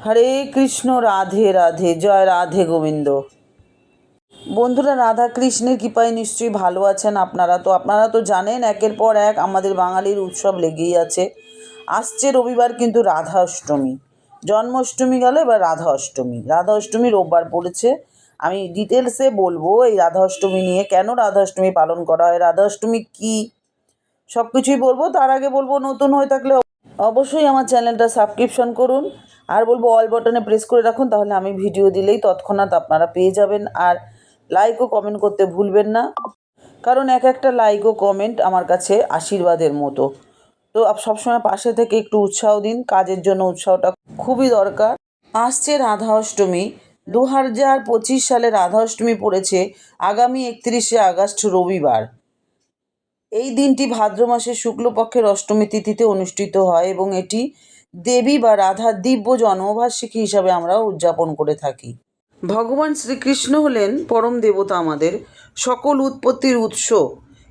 হরে কৃষ্ণ, রাধে রাধে, জয় রাধে গোবিন্দ। বন্ধুরা রাধা কৃষ্ণের কৃপায় নিশ্চয়ই ভালো আছেন আপনারা। তো আপনারা তো জানেন, একের পর এক আমাদের বাঙালির উৎসব লেগেই আছে। আসছে রবিবার কিন্তু রাধা অষ্টমী। জন্মাষ্টমী গেল, এবার রাধা অষ্টমী। রাধা অষ্টমী রোববার পড়েছে। আমি ডিটেলসে বলব এই রাধা অষ্টমী নিয়ে, কেন রাধা অষ্টমী পালন করা হয়, রাধা অষ্টমী কী? সব কিছুই বলব। তার আগে বলব, নতুন হয়ে থাকলে অবশ্যই আমার চ্যানেলটা সাবস্ক্রিপশন করুন। আর বলব অল বাটনে প্রেস করে রাখুন, তাহলে আমি ভিডিও দিলেই তৎক্ষণাৎ আপনারা পেয়ে যাবেন। আর লাইক ও কমেন্ট করতে ভুলবেন না, কারণ এক একটা লাইক ও কমেন্ট আমার কাছে আশীর্বাদের মতো। তো সবসময় পাশে থেকে একটু উৎসাহ দিন, কাজের জন্য উৎসাহটা খুবই দরকার। আসছে রাধা অষ্টমী দু হাজার পঁচিশ সালে রাধা অষ্টমী পড়েছে আগামী একত্রিশে আগস্ট, রবিবার। এই দিনটি ভাদ্র মাসের শুক্লপক্ষের অষ্টমী তিথিতে অনুষ্ঠিত হয় এবং এটি দেবী বা রাধার দিব্য জন্মবার্ষিকী হিসাবে আমরা উদযাপন করে থাকি। ভগবান শ্রীকৃষ্ণ হলেন পরম দেবতা আমাদের সকল উৎপত্তির উৎস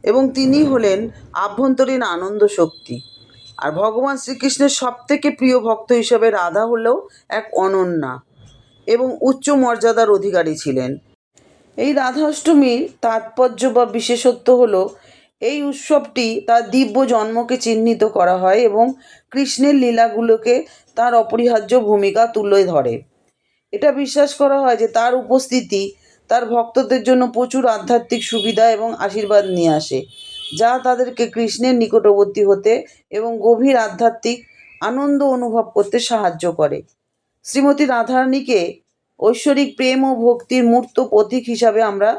এবং তিনি হলেন আভ্যন্তরীণ আনন্দ শক্তি। আর ভগবান শ্রীকৃষ্ণের সবথেকে প্রিয় ভক্ত হিসাবে রাধা হলেও এক অনন্যা এবং উচ্চ মর্যাদার অধিকারী ছিলেন। এই রাধাষ্টমীর তাৎপর্য বা বিশেষত্ব হলো এই উৎসবটি তার দিব্য জন্মকে চিহ্নিত করা হয় এবং কৃষ্ণের লীলাগুলোকে তার অপরিহার্য ভূমিকা তুলে ধরে। এটা বিশ্বাস করা হয় যে তার উপস্থিতি তার ভক্তদের জন্য প্রচুর আধ্যাত্মিক সুবিধা এবং আশীর্বাদ নিয়ে আসে, যা তাদেরকে কৃষ্ণের নিকটবর্তী হতে এবং গভীর আধ্যাত্মিক আনন্দ অনুভব করতে সাহায্য করে। শ্রীমতী রাধারানীকে ঐশ্বরিক প্রেম ও ভক্তির মূর্ত প্রতীক হিসাবে আমরা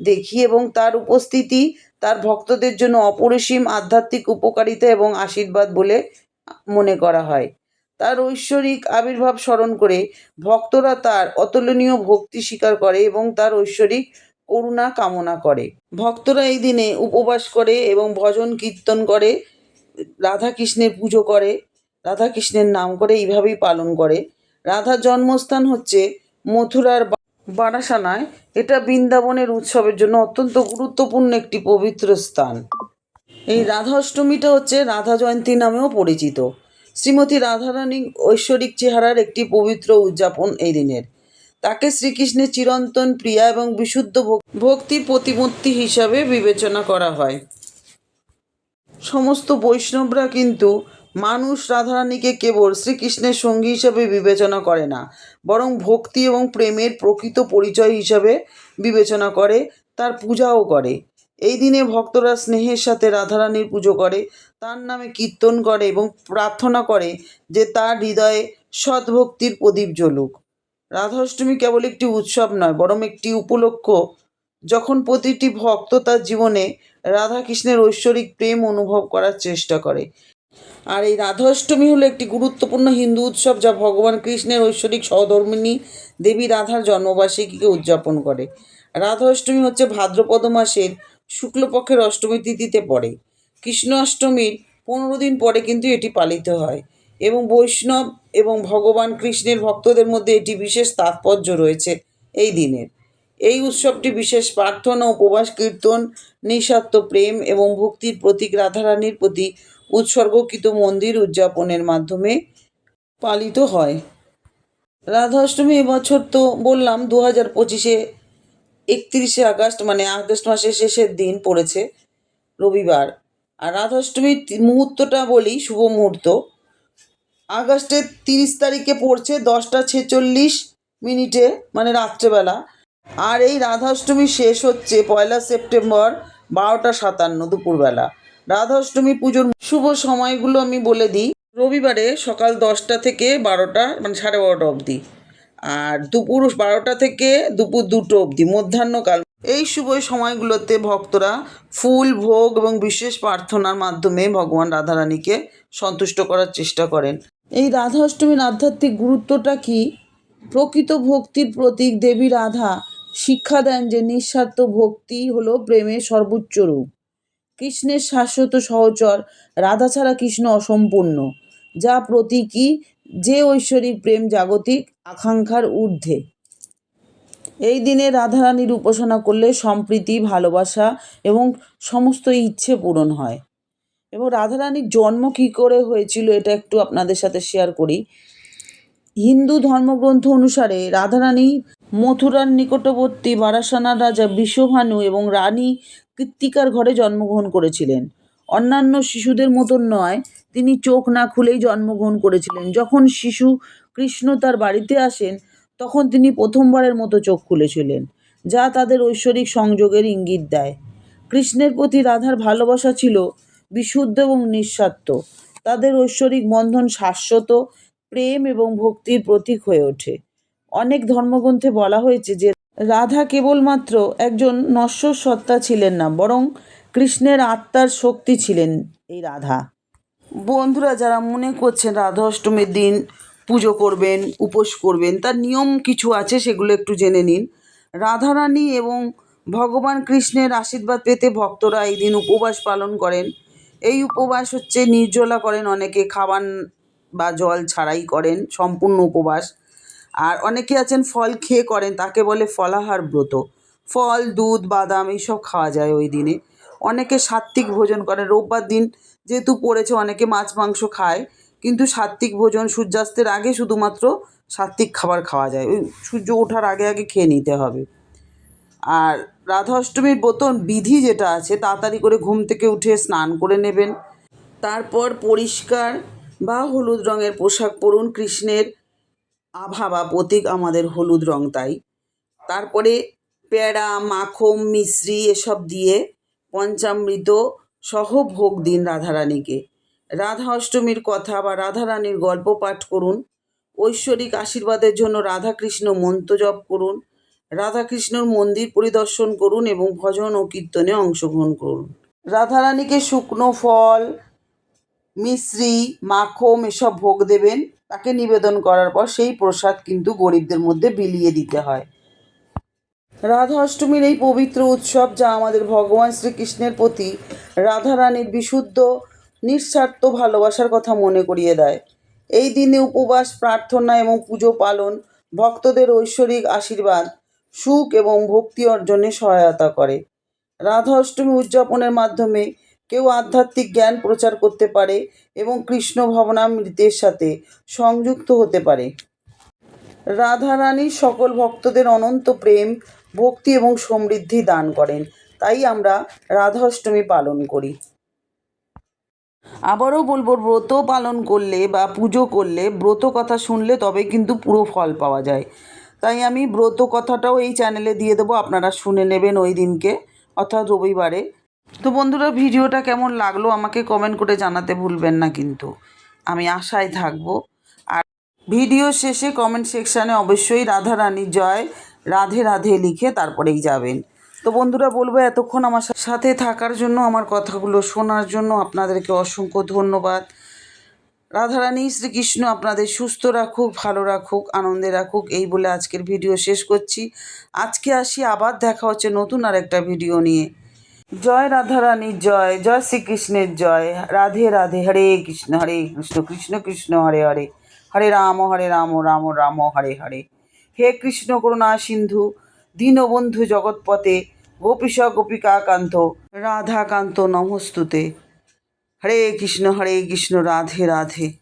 দেখি এবং তার উপস্থিতি তার ভক্তদের জন্য অপরিসীম আধ্যাত্মিক উপকারিতা এবং আশীর্বাদ বলে মনে করা হয়। তার ঐশ্বরিক আবির্ভাব স্মরণ করে ভক্তরা তার অতুলনীয় ভক্তি স্বীকার করে এবং তার ঐশ্বরিক করুণা কামনা করে। ভক্তরা এই দিনে উপবাস করে এবং ভজন কীর্তন করে, রাধাকৃষ্ণের পুজো করে, রাধাকৃষ্ণের নাম করে এইভাবেই পালন করে। রাধার জন্মস্থান হচ্ছে মথুরার বারাসানায় এটা বৃন্দাবনের উৎসবের জন্য অত্যন্ত গুরুত্বপূর্ণ একটি পবিত্র স্থান। এই রাধা অষ্টমীটা হচ্ছে রাধা জয়ন্তী নামেও পরিচিত। শ্রীমতী রাধারানী ঐশ্বরিক চেহারার একটি পবিত্র উদযাপন এই দিনের। তাকে শ্রীকৃষ্ণের চিরন্তন প্রিয়া এবং বিশুদ্ধ ভক- ভক্তির প্রতিমূর্তি হিসাবে বিবেচনা করা হয়। সমস্ত বৈষ্ণবরা কিন্তু মানুষ রাধারানীকে কেবল শ্রীকৃষ্ণের সঙ্গী হিসাবে বিবেচনা করে না, বরং ভক্তি এবং প্রেমের প্রকৃত পরিচয় হিসাবে বিবেচনা করে, তার পূজাও করে। এই দিনে ভক্তরা স্নেহের সাথে রাধারানীর পুজো করে, তার নামে কীর্তন করে এবং প্রার্থনা করে যে তার হৃদয়ে সদ্ভক্তির প্রদীপ জ্বলুক। রাধাষ্টমী কেবল একটি উৎসব নয়, বরং একটি উপলক্ষ। যখন প্রতিটি ভক্ত তার জীবনে রাধাকৃষ্ণের ঐশ্বরিক প্রেম অনুভব করার চেষ্টা করে আর এই রাধাষ্টমী হলো একটি গুরুত্বপূর্ণ হিন্দু উৎসব যা ভগবান কৃষ্ণের ঐশ্বরিক সহধর্মিণী দেবী রাধার জন্মবার্ষিকীকে উদযাপন করে। রাধা অষ্টমী হচ্ছে ভাদ্রপদ মাসের শুক্লপক্ষের অষ্টমী তিথিতে পড়ে। কৃষ্ণ অষ্টমীর পনেরো দিন পরে কিন্তু এটি পালিত হয় এবং বৈষ্ণব এবং ভগবান কৃষ্ণের ভক্তদের মধ্যে এটি বিশেষ তাৎপর্য রয়েছে এই দিনের। এই উৎসবটি বিশেষ প্রার্থনা, উপবাস, কীর্তন, নিঃস্বার্থ প্রেম এবং ভক্তির প্রতীক রাধারানীর প্রতি উৎসর্গকৃত মন্দির উদযাপনের মাধ্যমে পালিত হয়। রাধা অষ্টমী এবছর তো বললাম দু হাজার পঁচিশে একত্রিশে আগস্ট মানে আগস্ট মাসের শেষের দিন পড়েছে রবিবার। আর রাধাষ্টমীর মুহূর্তটা বলি, শুভ মুহূর্ত। আগস্টের তিরিশ তারিখে পড়ছে দশটা ছেচল্লিশ মিনিটে মানে রাত্রেবেলা। আর এই রাধাষ্টমী শেষ হচ্ছে পয়লা সেপ্টেম্বর বারোটা সাতান্ন দুপুরবেলা। রাধাষ্টমী পুজোর শুভ সময়গুলো আমি বলে দিই। রবিবারে সকাল দশটা থেকে বারোটা মানে সাড়ে বারোটা অবধি। আর দুপুর বারোটা থেকে দুপুর দুটো অবধি মধ্যাহ্নকাল এই শুভ সময়গুলোতে ভক্তরা ফুল, ভোগ এবং বিশেষ প্রার্থনার মাধ্যমে ভগবান রাধারানীকে সন্তুষ্ট করার চেষ্টা করেন। এই রাধা অষ্টমীর আধ্যাত্মিক গুরুত্বটা কি? প্রকৃত ভক্তির প্রতীক দেবী রাধা শিক্ষা দেন যে নিঃস্বার্থ ভক্তি হলো প্রেমের সর্বোচ্চ রূপ। কৃষ্ণের শাশ্বত সহচর, রাধা ছাড়া কৃষ্ণ অসম্পূর্ণ। যা প্রতীকী, যে ঐশ্বরিক প্রেম জাগতিক আকাঙ্ক্ষার ঊর্ধ্বে। এই দিনে রাধারানীর উপাসনা করলে সম্প্রীতি, ভালোবাসা এবং সমস্ত ইচ্ছে পূরণ হয়। এবং রাধারানীর জন্ম কী করে হয়েছিল এটা একটু আপনাদের সাথে শেয়ার করি। হিন্দু ধর্মগ্রন্থ অনুসারে রাধারানী মথুরার নিকটবর্তী বারাসানার রাজা বৃষভানু এবং রানী কৃত্তিকার ঘরে জন্মগ্রহণ করেছিলেন। অন্যান্য শিশুদের মতন নয়, তিনি চোখ না খুলেই জন্মগ্রহণ করেছিলেন। যখন শিশু কৃষ্ণ তার বাড়িতে আসেন, তখন তিনি প্রথমবারের মতো চোখ খুলেছিলেন, যা তাদের ঐশ্বরিক সংযোগের ইঙ্গিত দেয়। কৃষ্ণের প্রতি রাধার ভালোবাসা ছিল বিশুদ্ধ এবং নিঃস্বার্থ। তাদের ঐশ্বরিক বন্ধন শাশ্বত, প্রেম এবং ভক্তির প্রতীক হয়ে ওঠে। অনেক ধর্মগ্রন্থে বলা হয়েছে যে রাধা কেবলমাত্র একজন নশ্বর সত্তা ছিলেন না, বরং কৃষ্ণের আত্মার শক্তি ছিলেন এই রাধা। বন্ধুরা, যারা মনে করছেন রাধা অষ্টমীর দিন পুজো করবেন, উপোস করবেন, তার নিয়ম কিছু আছে, সেগুলো একটু জেনে নিন। রাধারানী এবং ভগবান কৃষ্ণের আশীর্বাদ পেতে ভক্তরা এই দিন উপবাস পালন করেন। এই উপবাস হচ্ছে নির্জলা করেন, অনেকে খাবার বা জল ছাড়াই করেন, সম্পূর্ণ উপবাস। আর অনেকে আছেন ফল খেয়ে করেন, তাকে বলে ফলাহার ব্রত। ফল, দুধ, বাদাম, এইসব খাওয়া যায় ওই দিনে। অনেকে সাত্ত্বিক ভোজন করে রোববার দিন যেহেতু পড়েছে, অনেকে মাছ, মাংস খায়, কিন্তু সাত্ত্বিক ভোজন সূর্যাস্তের আগে শুধুমাত্র সাত্ত্বিক খাবার খাওয়া যায়। ওই সূর্য ওঠার আগে আগে খেয়ে নিতে হবে। আর রাধা অষ্টমীর ব্রতন বিধি যেটা আছে, তাড়াতাড়ি করে ঘুম থেকে উঠে স্নান করে নেবেন। তারপর পরিষ্কার বা হলুদ রঙের পোশাক পরুন, কৃষ্ণের আভা বা প্রতীক আমাদের হলুদ রং তাই। তারপরে প্যাড়া মাখন মিশ্রি এসব দিয়ে পঞ্চামৃত সহ ভোগ দিন রাধারানীকে। রাধা অষ্টমীর কথা বা রাধারানীর গল্প পাঠ করুন। ঐশ্বরিক আশীর্বাদের জন্য রাধাকৃষ্ণ মন্ত্র জপ করুন। রাধাকৃষ্ণর মন্দির পরিদর্শন করুন এবং ভজন ও কীর্তনে অংশগ্রহণ করুন। রাধারানীকে শুকনো ফল, মিশ্রি মাখন এসব ভোগ দেবেন। তাকে নিবেদন করার পর সেই প্রসাদ কিন্তু গরিবদের মধ্যে বিলিয়ে দিতে হয়। রাধা অষ্টমীর এই পবিত্র উৎসব যা আমাদের ভগবান শ্রীকৃষ্ণের প্রতি রাধারানীর বিশুদ্ধ, নিঃস্বার্থ ভালোবাসার কথা মনে করিয়ে দেয়। এই দিনে উপবাস, প্রার্থনা এবং পুজো পালন ভক্তদের ঐশ্বরিক আশীর্বাদ, সুখ এবং ভক্তি অর্জনে সহায়তা করে। রাধা অষ্টমী উদযাপনের মাধ্যমে কেউ আধ্যাত্মিক জ্ঞান প্রচার করতে পারে এবং কৃষ্ণ ভবনামৃতের সাথে সংযুক্ত হতে পারে। রাধারানী সকল ভক্তদের অনন্ত প্রেম, ভক্তি এবং সমৃদ্ধি দান করেন। তাই আমরা রাধা অষ্টমী পালন করি। আবারও বলব, ব্রত পালন করলে বা পুজো করলে ব্রত কথা শুনলে তবে কিন্তু পুরো ফল পাওয়া যায়। তাই আমি ব্রত কথাটাও এই চ্যানেলে দিয়ে দেবো, আপনারা শুনে নেবেন ওই দিনকে, অর্থাৎ রবিবারে। তো বন্ধুরা, ভিডিওটা কেমন লাগল আমাকে কমেন্ট করে জানাতে ভুলবেন না কিন্তু। আমি আশায় থাকব। আর ভিডিও শেষে কমেন্ট সেকশানে অবশ্যই রাধা রানী জয়, রাধে রাধে লিখে তারপরেই যাবেন। তো বন্ধুরা, বলব এতক্ষণ আমার সাথে থাকার জন্য, আমার কথাগুলো শোনার জন্য আপনাদেরকে অসংখ্য ধন্যবাদ। রাধারানী, শ্রীকৃষ্ণ আপনাদের সুস্থ রাখুক, ভালো রাখুক, আনন্দে রাখুক, এই বলে আজকের ভিডিও শেষ করছি। আজকে আসি, আবার দেখা হচ্ছে নতুন আর একটা ভিডিও নিয়ে। জয় রাধারানীর জয় জয় শ্রীকৃষ্ণের জয়। রাধে রাধে, হরে কৃষ্ণ হরে কৃষ্ণ কৃষ্ণ কৃষ্ণ, হরে হরে। হরে রাম হরে রাম রাম রাম, হরে হরে। হে কৃষ্ণ করুণা সিন্ধু, দীনবন্ধু জগৎপথে, গোপীশ গোপিকা কান্ত রাধাকান্ত নমস্তুতে। হরে কৃষ্ণ হরে কৃষ্ণ, রাধে রাধে।